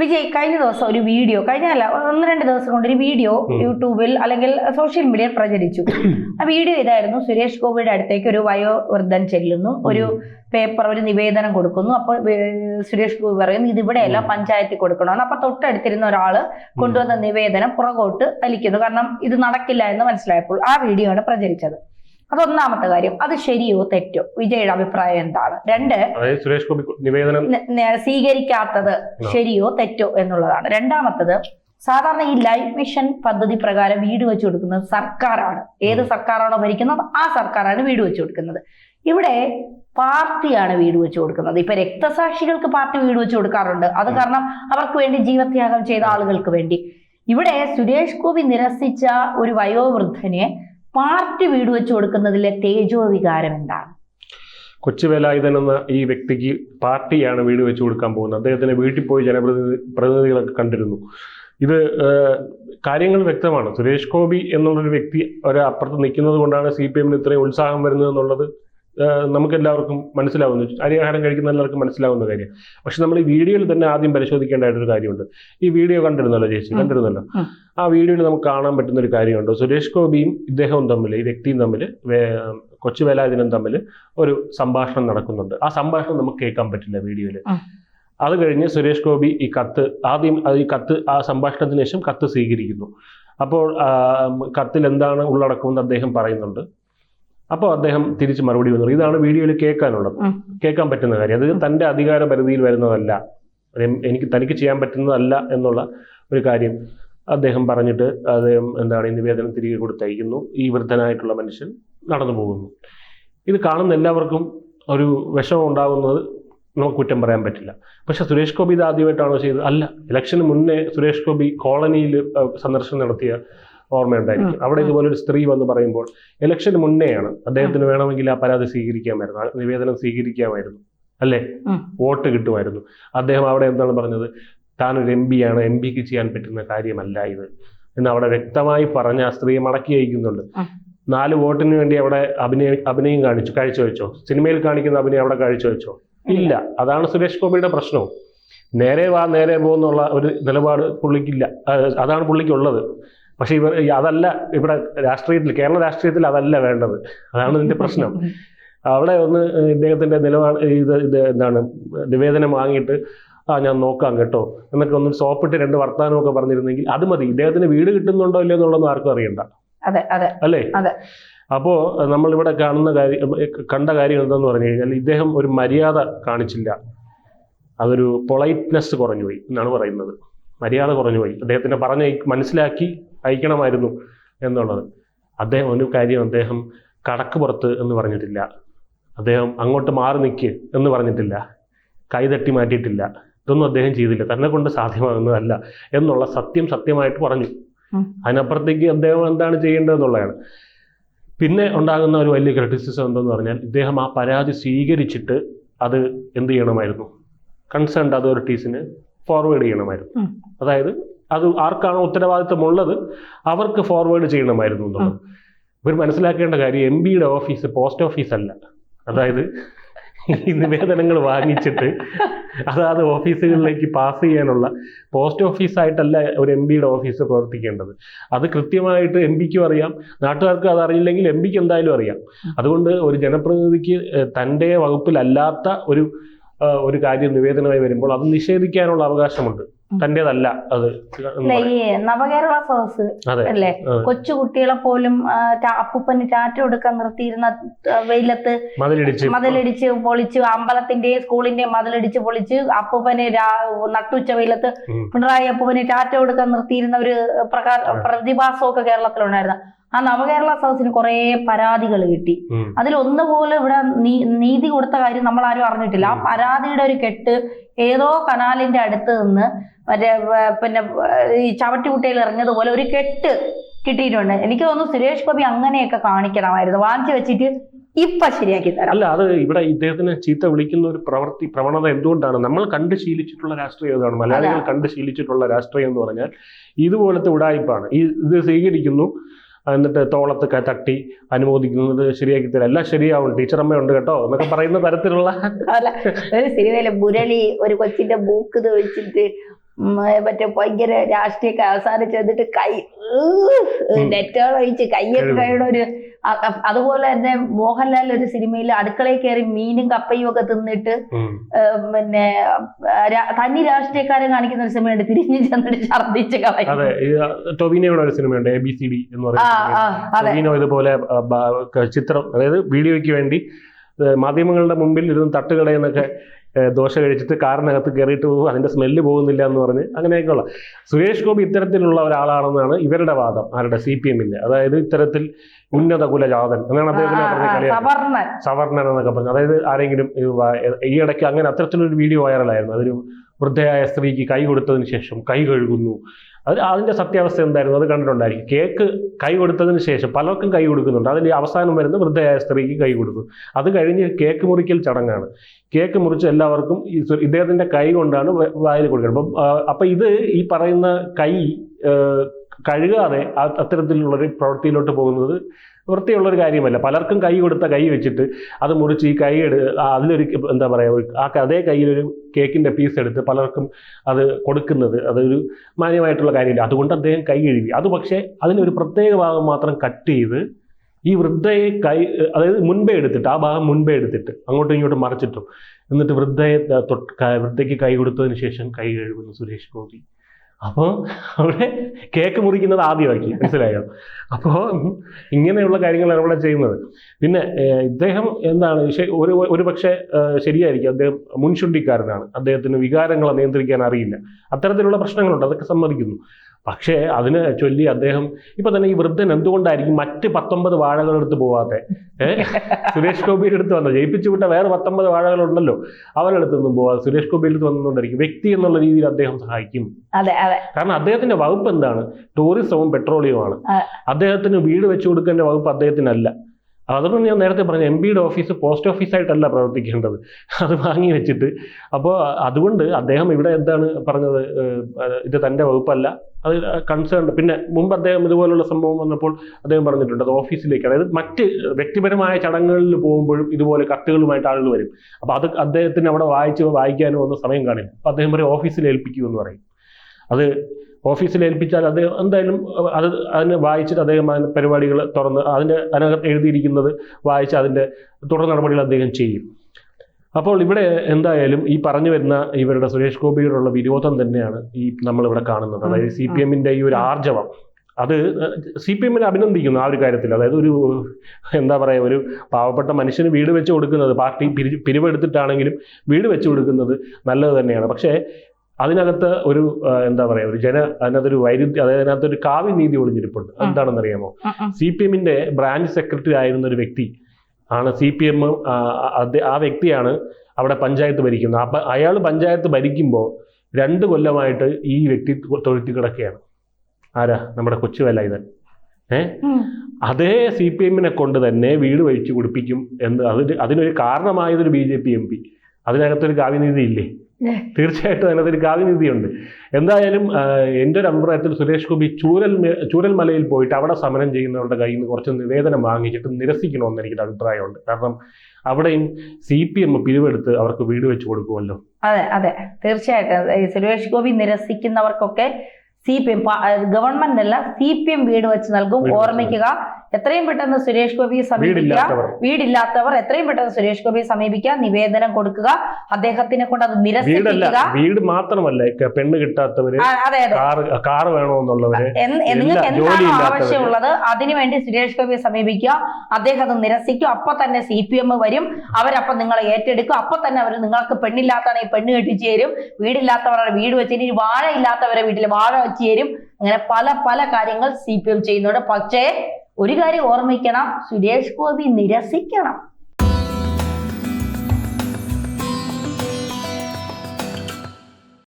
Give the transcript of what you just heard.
വിജയ് കഴിഞ്ഞ ദിവസം ഒരു വീഡിയോ കഴിഞ്ഞല്ല ഒന്ന് രണ്ട് ദിവസം കൊണ്ട് ഒരു വീഡിയോ യൂട്യൂബിൽ അല്ലെങ്കിൽ സോഷ്യൽ മീഡിയയിൽ പ്രചരിച്ചു. ആ വീഡിയോ ഇതായിരുന്നു സുരേഷ് ഗോപിയുടെ അടുത്തേക്ക് ഒരു വയോവൃദ്ധൻ ചെല്ലുന്നു ഒരു പേപ്പർ ഒരു നിവേദനം കൊടുക്കുന്നു. അപ്പൊ സുരേഷ് ഗോപി പറയുന്നു ഇത് ഇവിടെയല്ല. പഞ്ചായത്തിൽ കൊടുക്കണമെന്ന്. അപ്പൊ തൊട്ടടുത്തിരുന്ന ഒരാൾ കൊണ്ടുവന്ന നിവേദനം പുറകോട്ട് വലിക്കുന്നു. കാരണം ഇത് നടക്കില്ല എന്ന് മനസ്സിലായപ്പോൾ ആ വീഡിയോ ആണ് പ്രചരിച്ചത്. അതൊന്നാമത്തെ കാര്യം അത് ശരിയോ തെറ്റോ? വിജയുടെ അഭിപ്രായം എന്താണ്? രണ്ട് സുരേഷ് ഗോപി നിവേദനം സ്വീകരിക്കാത്തത് ശരിയോ തെറ്റോ എന്നുള്ളതാണ്. രണ്ടാമത്തത് സാധാരണ ഈ ലൈഫ് മിഷൻ പദ്ധതി പ്രകാരം വീട് വെച്ചു കൊടുക്കുന്നത് സർക്കാരാണ്. ഏത്. സർക്കാരാണോ ഭരിക്കുന്നത് ആ സർക്കാരാണ് വീട് വെച്ചു കൊടുക്കുന്നത്. ഇവിടെ പാർട്ടിയാണ് വീട് വെച്ചു കൊടുക്കുന്നത്. ഇപ്പൊ രക്തസാക്ഷികൾക്ക് പാർട്ടി വീട് വെച്ചു കൊടുക്കാറുണ്ട്. അത് കാരണം അവർക്ക് വേണ്ടി ജീവത്യാഗം ചെയ്ത ആളുകൾക്ക് വേണ്ടി. ഇവിടെ സുരേഷ് ഗോപി നിരസിച്ച ഒരു വയോവൃദ്ധനെ പാർട്ടി വീട് വെച്ച് കൊടുക്കുന്നതിലെ തേജോ വികാരം എന്താണ്? കൊച്ചുവേലായുധൻ എന്ന ഈ വ്യക്തിക്ക് പാർട്ടിയാണ് വീട് വെച്ച് കൊടുക്കാൻ പോകുന്നത്. അദ്ദേഹത്തിന് വീട്ടിൽ പോയി ജനപ്രതിനിധി പ്രതിനിധികളൊക്കെ കണ്ടിരുന്നു. ഇത് കാര്യങ്ങൾ വ്യക്തമാണ്. സുരേഷ് ഗോപി എന്നുള്ളൊരു വ്യക്തി ഒരു അപ്പുറത്ത് നിൽക്കുന്നത് കൊണ്ടാണ് സി പി എമ്മിന് ഇത്രയും ഉത്സാഹം വരുന്നത് എന്നുള്ളത് ഏഹ്, നമുക്കെല്ലാവർക്കും മനസ്സിലാവുന്നു അരിയാഹാരം കഴിക്കുന്ന എല്ലാവർക്കും മനസ്സിലാവുന്ന കാര്യം. പക്ഷെ നമ്മൾ ഈ വീഡിയോയിൽ തന്നെ ആദ്യം പരിശോധിക്കേണ്ടതായിട്ടൊരു കാര്യമുണ്ട്. ഈ വീഡിയോ കണ്ടിരുന്നല്ലോ ചേച്ചി. കണ്ടിരുന്നല്ലോ? ആ വീഡിയോയിൽ നമുക്ക് കാണാൻ പറ്റുന്ന ഒരു കാര്യമുണ്ട്. സുരേഷ് ഗോപിയും ഇദ്ദേഹവും തമ്മിൽ ഈ വ്യക്തിയും തമ്മിൽ കൊച്ചു വേലായുധനും തമ്മിൽ ഒരു സംഭാഷണം നടക്കുന്നുണ്ട്. ആ സംഭാഷണം നമുക്ക് കേൾക്കാൻ പറ്റില്ല വീഡിയോയിൽ. അത് കഴിഞ്ഞ് സുരേഷ് ഗോപി ഈ കത്ത് ആദ്യം ഈ കത്ത് ആ സംഭാഷണത്തിന് ശേഷം കത്ത് സ്വീകരിക്കുന്നു. അപ്പോൾ കത്തിൽ എന്താണ് ഉള്ളടക്കമെന്ന് അദ്ദേഹം പറയുന്നുണ്ട്. അപ്പോൾ അദ്ദേഹം തിരിച്ച് മറുപടി വന്നു. ഇതാണ് വീഡിയോയിൽ കേൾക്കാനുള്ളത്. കേൾക്കാൻ പറ്റുന്ന കാര്യം. അത് തന്റെ അധികാര പരിധിയിൽ വരുന്നതല്ല. എനിക്ക് തനിക്ക് ചെയ്യാൻ പറ്റുന്നതല്ല എന്നുള്ള ഒരു കാര്യം അദ്ദേഹം പറഞ്ഞിട്ട് അദ്ദേഹം എന്താണ് ഈ നിവേദനം തിരികെ കൊടുത്തയക്കുന്നു. ഈ വൃദ്ധനായിട്ടുള്ള മനുഷ്യൻ നടന്നു പോകുന്നു. ഇത് കാണുന്ന എല്ലാവർക്കും ഒരു വിഷമം ഉണ്ടാകുന്നത് നമുക്ക് കുറ്റം പറയാൻ പറ്റില്ല. പക്ഷെ സുരേഷ് ഗോപി ഇത് ആദ്യമായിട്ടാണോ ചെയ്തത്? അല്ല. ഇലക്ഷന് മുന്നേ സുരേഷ് ഗോപി കോളനിയിൽ സന്ദർശനം നടത്തിയ ഓർമ്മയുണ്ടായിരിക്കും. അവിടെ ഇതുപോലെ ഒരു സ്ത്രീ വന്ന് പറയുമ്പോൾ ഇലക്ഷൻ മുന്നേയാണ്. അദ്ദേഹത്തിന് വേണമെങ്കിൽ ആ പരാതി സ്വീകരിക്കാമായിരുന്നു. ആ നിവേദനം സ്വീകരിക്കാമായിരുന്നു. അല്ലേ? വോട്ട് കിട്ടുമായിരുന്നു. അദ്ദേഹം അവിടെ എന്താണ് പറഞ്ഞത്? താനൊരു എം പി ആണ് എം പിക്ക് ചെയ്യാൻ പറ്റുന്ന കാര്യമല്ല ഇത് എന്ന് അവിടെ വ്യക്തമായി പറഞ്ഞ ആ സ്ത്രീയെ മടക്കി അയക്കുന്നുണ്ട്. നാല് വോട്ടിന് വേണ്ടി അവിടെ അഭിനയ അഭിനയം കാണിച്ചു കാഴ്ചവെച്ചോ? സിനിമയിൽ കാണിക്കുന്ന അഭിനയം അവിടെ കാഴ്ചവെച്ചോ? ഇല്ല. അതാണ് സുരേഷ് ഗോപിയുടെ പ്രശ്നവും നേരെ വാ നേരെ പോകുന്നുള്ള ഒരു നിലപാട് പുള്ളിക്കില്ല. അതാണ് പുള്ളിക്കുള്ളത്. പക്ഷെ ഇവർ അതല്ല ഇവിടെ രാഷ്ട്രീയത്തിൽ കേരള രാഷ്ട്രീയത്തിൽ അതല്ല വേണ്ടത്. അതാണ് ഇതിന്റെ പ്രശ്നം. അവിടെ ഒന്ന് ഇദ്ദേഹത്തിന്റെ നിലപാട് ഇത് ഇത് എന്താണ് നിവേദനം വാങ്ങിയിട്ട് ആ ഞാൻ നോക്കാം കേട്ടോ എന്നൊക്കെ ഒന്ന് സോപ്പിട്ട് രണ്ട് വർത്തമാനമൊക്കെ പറഞ്ഞിരുന്നെങ്കിൽ അത് മതി. ഇദ്ദേഹത്തിന് വീട് കിട്ടുന്നുണ്ടോ ഇല്ലയോ എന്നുള്ളതൊന്നും ആർക്കും അറിയണ്ട. അല്ലേ? അതെ. അപ്പോ നമ്മളിവിടെ കാണുന്ന കാര്യം കണ്ട കാര്യം എന്താന്ന് പറഞ്ഞു കഴിഞ്ഞാൽ ഇദ്ദേഹം ഒരു മര്യാദ കാണിച്ചില്ല. അതൊരു പൊളൈറ്റ്നെസ് കുറഞ്ഞുപോയി എന്നാണ് പറയുന്നത്. മര്യാദ കുറഞ്ഞുപോയി. അദ്ദേഹത്തിന്റെ പറഞ്ഞ മനസ്സിലാക്കി അയക്കണമായിരുന്നു എന്നുള്ളത്. അദ്ദേഹം ഒരു കാര്യം അദ്ദേഹം കടക്ക് പുറത്ത് എന്ന് പറഞ്ഞിട്ടില്ല. അദ്ദേഹം അങ്ങോട്ട് മാറി നിൽക്ക് എന്ന് പറഞ്ഞിട്ടില്ല. കൈതട്ടി മാറ്റിയിട്ടില്ല. ഇതൊന്നും അദ്ദേഹം ചെയ്തില്ല. തന്നെ കൊണ്ട് സാധ്യമാകുന്നതല്ല എന്നുള്ള സത്യം സത്യമായിട്ട് പറഞ്ഞു. അതിനപ്പുറത്തേക്ക് അദ്ദേഹം എന്താണ് ചെയ്യേണ്ടതെന്നുള്ളതാണ്. പിന്നെ ഉണ്ടാകുന്ന ഒരു വലിയ ക്രിറ്റിസിസം എന്തെന്ന് പറഞ്ഞാൽ ഇദ്ദേഹം ആ പരാതി സ്വീകരിച്ചിട്ട് അത് എന്ത് ചെയ്യണമായിരുന്നു? കൺസേൺഡ് അതോറിറ്റീസിന് ഫോർവേഡ് ചെയ്യണമായിരുന്നു. അതായത് അത് ആർക്കാണോ ഉത്തരവാദിത്തമുള്ളത് അവർക്ക് ഫോർവേഡ് ചെയ്യണമായിരുന്നു എന്നുള്ളത്. ഇവർ മനസ്സിലാക്കേണ്ട കാര്യം എം പിയുടെ ഓഫീസ് പോസ്റ്റ് ഓഫീസ് അല്ല. അതായത് ഈ നിവേദനങ്ങൾ വാങ്ങിച്ചിട്ട് അതാത് ഓഫീസുകളിലേക്ക് പാസ് ചെയ്യാനുള്ള പോസ്റ്റ് ഓഫീസായിട്ടല്ല ഒരു എം പിയുടെ ഓഫീസ് പ്രവർത്തിക്കേണ്ടത്. അത് കൃത്യമായിട്ട് എം പിക്കും അറിയാം. നാട്ടുകാർക്ക് അത് അറിയില്ലെങ്കിൽ എം പിക്ക് എന്തായാലും അറിയാം. അതുകൊണ്ട് ഒരു ജനപ്രതിനിധിക്ക് തന്റെ വകുപ്പിലല്ലാത്ത ഒരു ഒരു കാര്യം നിവേദനമായി വരുമ്പോൾ അത് നിഷേധിക്കാനുള്ള അവകാശമുണ്ട്. തന്റേതല്ല അത്. ഈ നവകേരള സദസ് അല്ലേ. കൊച്ചു കുട്ടികളെ പോലും ചാറ്റ് അപ്പൂപ്പന് ടാറ്റ കൊടുക്കാൻ നിർത്തിയിരുന്ന വെയിലത്ത് മതിലിടിച്ച്. മതിലിടിച്ച് പൊളിച്ച് അമ്പലത്തിന്റെയും സ്കൂളിന്റെയും മതിലിടിച്ച് പൊളിച്ച് അപ്പൂപ്പനെ നട്ടുച്ച വെയിലത്ത്. പിണറായി അപ്പൂപ്പന് ടാറ്റ കൊടുക്കാൻ നിർത്തിയിരുന്ന ഒരു പ്രകാര പ്രതിഭാസമൊക്കെ കേരളത്തിലുണ്ടായിരുന്നു. ആ നവകേരള സദസ്സിന് കുറെ പരാതികൾ കിട്ടി. അതിൽ ഒന്നുപോലും ഇവിടെ നീതി കൊടുത്ത കാര്യം നമ്മൾ ആരും അറിഞ്ഞിട്ടില്ല. ആ പരാതിയുടെ ഒരു കെട്ട് ഏതോ കനാലിന്റെ അടുത്ത് നിന്ന് മറ്റേ പിന്നെ ഈ ചവറ്റുകുട്ടയിൽ ഇറങ്ങിയതുപോലെ ഒരു കെട്ട് കിട്ടിയിട്ടുണ്ട്. എനിക്ക് തോന്നുന്നു സുരേഷ് ഗോപി അങ്ങനെയൊക്കെ കാണിക്കണമായിരുന്നു. വാങ്ങിച്ചു വെച്ചിട്ട് ഇപ്പൊ ശരിയാക്കി തരാം. അല്ല അത് ഇവിടെ ഇദ്ദേഹത്തിന് ചീത്ത വിളിക്കുന്ന ഒരു പ്രവൃത്തി പ്രവണത എന്തുകൊണ്ടാണ്? നമ്മൾ കണ്ട് ശീലിച്ചിട്ടുള്ള രാഷ്ട്രീയം ഇതാണ് മലയാളികൾ കണ്ട് ശീലിച്ചിട്ടുള്ള രാഷ്ട്രീയം എന്ന് പറഞ്ഞാൽ ഇതുപോലത്തെ ഉടായ്പാണ്. ഈ ഇത് സ്വീകരിക്കുന്നു. എന്നിട്ട് തോളത്ത് ക- തട്ടി അനുമോദിക്കുന്നത് ശരിയാക്കി തരാം. എല്ലാം ശരിയാവും. ടീച്ചറമ്മ ഉണ്ട് കേട്ടോ എന്നൊക്കെ പറയുന്ന തരത്തിലുള്ള ഒരു മുരളി ഒരു കൊച്ചിന്റെ മൂക്ക് വെച്ചിട്ട് മറ്റേ ഭയങ്കര രാഷ്ട്രീയൊക്കെ അവസാനം ചെന്നിട്ട് കൈ ഉം. നെറ്റോൾ ഒഴിച്ച്. കൈയുടെ ഒരു അതുപോലെ തന്നെ മോഹൻലാൽ ഒരു സിനിമയിൽ അടുക്കളയിൽ കയറി മീനും കപ്പയും ഒക്കെ തിന്നിട്ട്. പിന്നെ തനി രാഷ്ട്രീയക്കാരെ കാണിക്കുന്ന ഒരു സിനിമയുണ്ട് തിരിഞ്ഞു ചെന്നിട്ട് ഛർദ്ദിച്ച് ടൊവിനോയുടെ ഒരു സിനിമയുണ്ട് എ ബി സി ഡി എന്ന് ആ പറയുന്നത് ആ അതെ ഇതുപോലെ ചിത്രം അതായത് വീഡിയോയ്ക്ക് വേണ്ടി മാധ്യമങ്ങളുടെ മുമ്പിൽ ഇരുന്ന് തട്ടുകടയെന്നൊക്കെ ദോശ കഴിച്ചിട്ട് കാറിനകത്ത് കയറിയിട്ട് പോകും അതിന്റെ സ്മെല്ല് പോകുന്നില്ല എന്ന് പറഞ്ഞ് അങ്ങനെയൊക്കെയുള്ള. സുരേഷ് ഗോപി ഇത്തരത്തിലുള്ള ഒരാളാണെന്നാണ് ഇവരുടെ വാദം ആരുടെ? സി പി എമ്മിന്റെ അതായത് ഇത്തരത്തിൽ ഉന്നത കുലജാതൻ എന്നാണ് അദ്ദേഹത്തിന് സവർണൻ എന്നൊക്കെ പറഞ്ഞു. അതായത് ആരെങ്കിലും ഈ ഇടയ്ക്ക് അങ്ങനെ അത്തരത്തിലൊരു വീഡിയോ വൈറലായിരുന്നു അതൊരു വൃദ്ധയായ സ്ത്രീക്ക് കൈ കൊടുത്തതിന് ശേഷം കൈ കഴുകുന്നു. അത് അതിന്റെ സത്യാവസ്ഥ എന്തായിരുന്നു? അത് കണ്ടിട്ടുണ്ടായിരിക്കും. കേക്ക് കൈ കൊടുത്തതിന് ശേഷം പലർക്കും കൈ കൊടുക്കുന്നുണ്ട്. അതിന്റെ അവസാനം വരുന്ന വൃദ്ധയായ സ്ത്രീക്ക് കൈ കൊടുക്കും. അത് കഴിഞ്ഞ് കേക്ക് മുറിക്കൽ ചടങ്ങാണ്. കേക്ക് മുറിച്ച് എല്ലാവർക്കും ഇദ്ദേഹത്തിന്റെ കൈ കൊണ്ടാണ് വായിൽ കൊടുക്കുന്നത്. അപ്പം അപ്പം ഇത് ഈ പറയുന്ന കൈ കഴുകാതെ അത്തരത്തിലുള്ളൊരു പ്രവൃത്തിയിലോട്ട് പോകുന്നത് വൃത്തിയുള്ള ഒരു കാര്യമല്ല. പലർക്കും കൈ കൊടുത്ത കൈ വെച്ചിട്ട് അത് മുറിച്ച് ഈ കൈ എടു അതിലൊരു എന്താ പറയുക ആ അതേ കയ്യിലൊരു കേക്കിന്റെ പീസ് എടുത്ത് പലർക്കും അത് കൊടുക്കുന്നത്. അതൊരു മാന്യമായിട്ടുള്ള കാര്യമില്ല. അതുകൊണ്ട് അദ്ദേഹം കൈ കഴുകി. അത് പക്ഷേ അതിനൊരു പ്രത്യേക ഭാഗം മാത്രം കട്ട് ചെയ്ത് ഈ വൃദ്ധയെ കൈ അതായത് മുൻപേ എടുത്തിട്ട് ആ ഭാഗം മുൻപേ എടുത്തിട്ട് അങ്ങോട്ടും ഇങ്ങോട്ടും മറിച്ചിട്ടും. എന്നിട്ട് വൃദ്ധയെ തൊട്ട് വൃദ്ധയ്ക്ക് കൈ കൊടുത്തതിന് ശേഷം കൈ കഴുകുന്നു സുരേഷ് ഗോപി. അപ്പോൾ അവിടെ കേക്ക് മുറിക്കുന്നത് ആദ്യമാക്കി മനസ്സിലായോ? അപ്പോൾ ഇങ്ങനെയുള്ള കാര്യങ്ങളാണ് ഇവിടെ ചെയ്യുന്നത്. പിന്നെ ഇദ്ദേഹം എന്താണ് ഒരു ഒരു പക്ഷേ ശരിയായിരിക്കും. അദ്ദേഹം മുൻശുണ്ടിക്കാരനാണ് അദ്ദേഹത്തിന് വികാരങ്ങളെ നിയന്ത്രിക്കാൻ അറിയില്ല. അത്തരത്തിലുള്ള പ്രശ്നങ്ങളുണ്ട്. അതൊക്കെ സമ്മതിക്കുന്നു. പക്ഷേ അതിനെ ചൊല്ലി അദ്ദേഹം ഇപ്പൊ തന്നെ ഈ വൃദ്ധൻ എന്തുകൊണ്ടായിരിക്കും മറ്റ് പത്തൊമ്പത് വാഴകളെടുത്ത് പോവാത്തെ? സുരേഷ് ഗോപിയുടെ അടുത്ത് വന്നത് ജയിപ്പിച്ചു വിട്ട വേറെ പത്തൊമ്പത് വാഴകളുണ്ടല്ലോ. അവരുടെ അടുത്തൊന്നും പോവാതെ സുരേഷ് ഗോപിയുടെ അടുത്ത് വന്നുകൊണ്ടായിരിക്കും വ്യക്തി എന്നുള്ള രീതിയിൽ അദ്ദേഹം സഹായിക്കും. അതെ അതെ. കാരണം അദ്ദേഹത്തിന്റെ വകുപ്പ് എന്താണ്? ടൂറിസവും പെട്രോളിയവുമാണ്. അദ്ദേഹത്തിന് വീട് വെച്ചു കൊടുക്കേണ്ട വകുപ്പ് അദ്ദേഹത്തിനല്ല. അതുകൊണ്ട് ഞാൻ നേരത്തെ പറഞ്ഞു എം പിയുടെ ഓഫീസ് പോസ്റ്റ് ഓഫീസായിട്ടല്ല പ്രവർത്തിക്കേണ്ടത്. അത് വാങ്ങി വെച്ചിട്ട്. അപ്പോൾ അതുകൊണ്ട് അദ്ദേഹം ഇവിടെ എന്താണ് പറഞ്ഞത്? ഇത് തന്റെ വകുപ്പല്ല. അത് കൺസേൺ പിന്നെ മുമ്പ് അദ്ദേഹം ഇതുപോലുള്ള സംഭവം വന്നപ്പോൾ അദ്ദേഹം പറഞ്ഞിട്ടുണ്ട് അത് ഓഫീസിലേക്ക്. അതായത് മറ്റ് വ്യക്തിപരമായ ചടങ്ങുകളിൽ പോകുമ്പോഴും ഇതുപോലെ കത്തുകളുമായിട്ട് ആളുകൾ വരും. അപ്പോൾ അത് അദ്ദേഹത്തിന് അവിടെ വായിച്ച് വായിക്കാനോ ഒന്നും സമയം കാണില്ല. അപ്പോൾ അദ്ദേഹം പറയും ഓഫീസിൽ ഏൽപ്പിക്കൂ എന്ന് പറയും. അത് ഓഫീസിൽ ഏൽപ്പിച്ചാൽ അദ്ദേഹം എന്തായാലും അത് അതിന് വായിച്ചിട്ട് അദ്ദേഹം അതിന് പരിപാടികൾ തുറന്ന് അതിന്റെ അതിനകത്ത് എഴുതിയിരിക്കുന്നത് വായിച്ച് അതിന്റെ തുടർ നടപടികൾ അദ്ദേഹം ചെയ്യും. അപ്പോൾ ഇവിടെ എന്തായാലും ഈ പറഞ്ഞു വരുന്ന ഇവരുടെ സുരേഷ് ഗോപിയോടുള്ള വിരോധം തന്നെയാണ് ഈ നമ്മളിവിടെ കാണുന്നത്. അതായത് സി പി എമ്മിന്റെ ഈ ഒരു ആർജവം. അത് സി പി എമ്മിനെ അഭിനന്ദിക്കുന്നു ആ ഒരു കാര്യത്തിൽ അതായത് ഒരു എന്താ പറയുക ഒരു പാവപ്പെട്ട മനുഷ്യന് വീട് വെച്ച് കൊടുക്കുന്നത് പാർട്ടി പിരി പിരിവെടുത്തിട്ടാണെങ്കിലും വീട് വെച്ച് കൊടുക്കുന്നത് നല്ലത് തന്നെയാണ്. പക്ഷേ അതിനകത്ത് ഒരു എന്താ പറയാ ഒരു ജന അതിനകത്തൊരു വൈരുദ്ധ്യം അതായത് അതിനകത്തൊരു കാവ്യനീതി ഒളിഞ്ഞിരിപ്പുണ്ട്. എന്താണെന്ന് അറിയാമോ ഉം, ഉം. സി പി എമ്മിന്റെ ബ്രാഞ്ച് സെക്രട്ടറി ആയിരുന്ന ഒരു വ്യക്തി ആണ് സി പി എം ആ വ്യക്തിയാണ് അവിടെ പഞ്ചായത്ത് ഭരിക്കുന്നത്. അപ്പൊ അയാൾ പഞ്ചായത്ത് ഭരിക്കുമ്പോൾ രണ്ട് കൊല്ലമായിട്ട് ഈ വ്യക്തി തൊഴുത്തി കിടക്കുകയാണ്. ആരാ? നമ്മുടെ കൊച്ചു വേലായുധൻ. ഏ? അതേ സി പി എമ്മിനെ കൊണ്ട് തന്നെ വീട് വഹിച്ചു കുടിപ്പിക്കും എന്ന് അതിന് അതിനൊരു കാരണമായതൊരു B J P M P. അതിനകത്തൊരു കാവ്യനീതി ഇല്ലേ? തീർച്ചയായിട്ടും അതിനകത്തൊരു കാവ്യനിധിയുണ്ട്. എന്തായാലും എന്റെ ഒരു അഭിപ്രായത്തിൽ സുരേഷ് ഗോപി ചൂരൽ ചൂരൽ ചൂരൽമലയിൽ പോയിട്ട് അവിടെ സമരം ചെയ്യുന്നവരുടെ കയ്യിൽ നിന്ന് കുറച്ച് നിവേദനം വാങ്ങിച്ചിട്ട് നിരസിക്കണമെന്ന് എനിക്കൊരു അഭിപ്രായമുണ്ട്. കാരണം അവിടെയും സി പി എം പിരിവെടുത്ത് അവർക്ക് വീട് വെച്ച് കൊടുക്കുമല്ലോ. അതെ അതെ. തീർച്ചയായിട്ടും. സുരേഷ് ഗോപി നിരസിക്കുന്നവർക്കൊക്കെ സി പി എം ഗവൺമെന്റ് അല്ല സി പി എം വീട് വെച്ച് നൽകും. ഓർമ്മിക്കുക എത്രയും പെട്ടെന്ന് സുരേഷ് ഗോപിയെ സമീപിക്കുക. വീടില്ലാത്തവർ. എത്രയും പെട്ടെന്ന് സുരേഷ് ഗോപിയെ സമീപിക്കുക. നിവേദനം കൊടുക്കുക. അദ്ദേഹത്തിനെ കൊണ്ട് അത് നിരസിക്കുക വീട് മാത്രമല്ല പെണ്ണ് കിട്ടാത്തവര് കാർ വേണമെന്നുള്ളവര് നിങ്ങൾക്ക് എന്താണ്. ആവശ്യമുള്ളത്? അതിനുവേണ്ടി സുരേഷ് ഗോപിയെ സമീപിക്കുക. അദ്ദേഹം അത് നിരസിക്കും. അപ്പൊ തന്നെ സി പി എം വരും. അവരപ്പം നിങ്ങളെ ഏറ്റെടുക്കും. അപ്പൊ തന്നെ അവർ നിങ്ങൾക്ക് പെണ്ണില്ലാത്തവരെ പെണ്ണ് കെട്ടിച്ചു തരും. വീടില്ലാത്തവരുടെ വീട് വെച്ച് ഇനി വാഴ ഇല്ലാത്തവരെ വീട്ടിൽ വാഴ വെച്ച് തരും. അങ്ങനെ പല പല കാര്യങ്ങൾ സി പി എം ചെയ്യുന്നുണ്ട്. പക്ഷേ ഒരു കാര്യം ഓർമ്മിക്കണം സുരേഷ് ഗോപി നിരസിക്കണം.